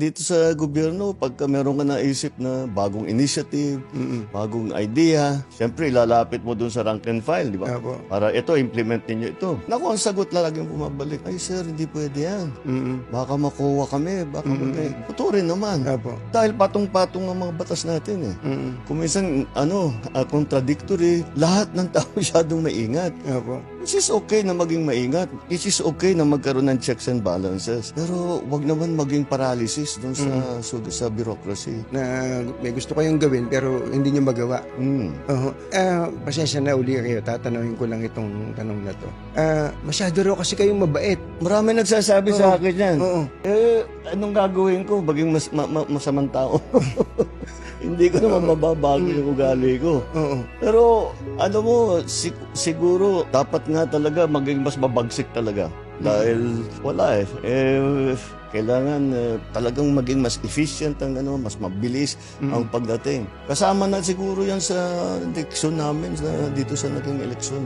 Dito sa gobyerno, pagka meron ka naisip na bagong initiative, bagong idea, syempre ilalapit mo dun sa rank and file, di ba? Apo. Para ito, implement ninyo ito. Naku, ang sagot na laging bumabalik, ay sir, hindi pwede yan. Mm-mm. Baka makuha kami, baka mm Puturin naman. Apo. Dahil patong-patong ang mga batas natin eh. Mm-mm. Kung minsan, ano, ah, contradictory, lahat ng tao masyadong maingat. Apo. Which is okay na maging maingat. It is okay na magkaroon ng checks and balances. Pero wag naman maging paralysis dun sa, sa, sa bureaucracy. Na may gusto kayong gawin pero hindi niyo magawa. Mm. Oo. Ah, pasensya na uli kayo. Tatanungin ko lang itong tanong na to. Ah, masyado raw kasi kayong mabait. Marami nagsasabi sa akin yan. Oo. Eh, anong gagawin ko? Maging mas, ma- ma- masamang tao. Hindi ko naman mababago yung ugali ko. Pero, ano mo, si- siguro, dapat nga talaga maging mas mabagsik talaga. Dahil, wala eh. eh kailangan eh, talagang maging mas efficient ang ano, mas mabilis ang pagdating. Kasama na siguro yan sa eleksyon namin sa, dito sa naging eleksyon.